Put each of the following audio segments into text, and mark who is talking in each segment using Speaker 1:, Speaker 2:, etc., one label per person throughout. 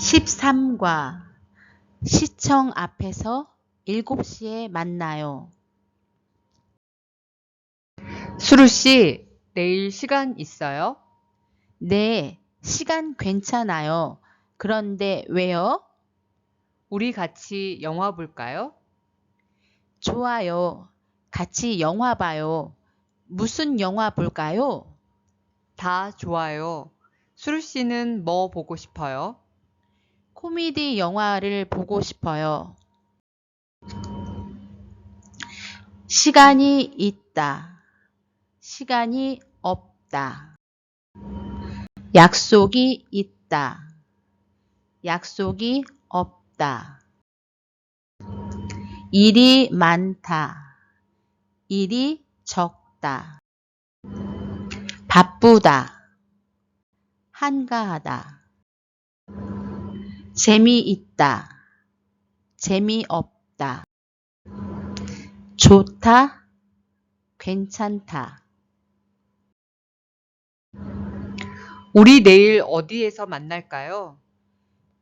Speaker 1: 13과 시청 앞에서 7시에 만나요.
Speaker 2: 수루 씨, 내일 시간 있어요?
Speaker 1: 네, 시간 괜찮아요. 그런데 왜요?
Speaker 2: 우리 같이 영화 볼까요?
Speaker 1: 좋아요. 같이 영화 봐요. 무슨 영화 볼까요?
Speaker 2: 다 좋아요. 수루 씨는 뭐 보고 싶어요?
Speaker 1: 코미디 영화를 보고 싶어요. 시간이 있다. 시간이 없다. 약속이 있다. 약속이 없다. 일이 많다. 일이 적다. 바쁘다. 한가하다. 재미있다. 재미없다. 좋다. 괜찮다.
Speaker 2: 우리 내일 어디에서 만날까요?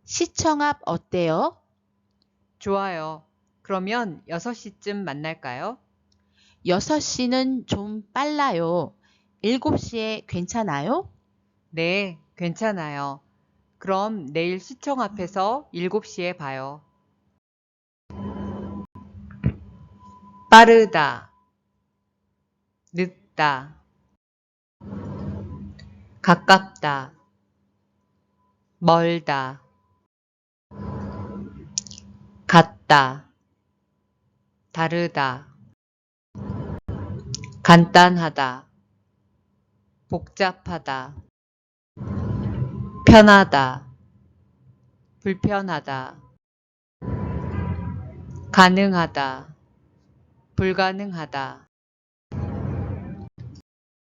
Speaker 1: 시청 앞 어때요?
Speaker 2: 좋아요. 그러면 6시쯤 만날까요?
Speaker 1: 6시는 좀 빨라요. 7시에 괜찮아요?
Speaker 2: 네, 괜찮아요. 그럼 내일 시청 앞에서 7시에 봐요. 빠르다, 늦다, 가깝다, 멀다, 같다, 다르다, 간단하다, 복잡하다, 편하다, 불편하다, 가능하다, 불가능하다,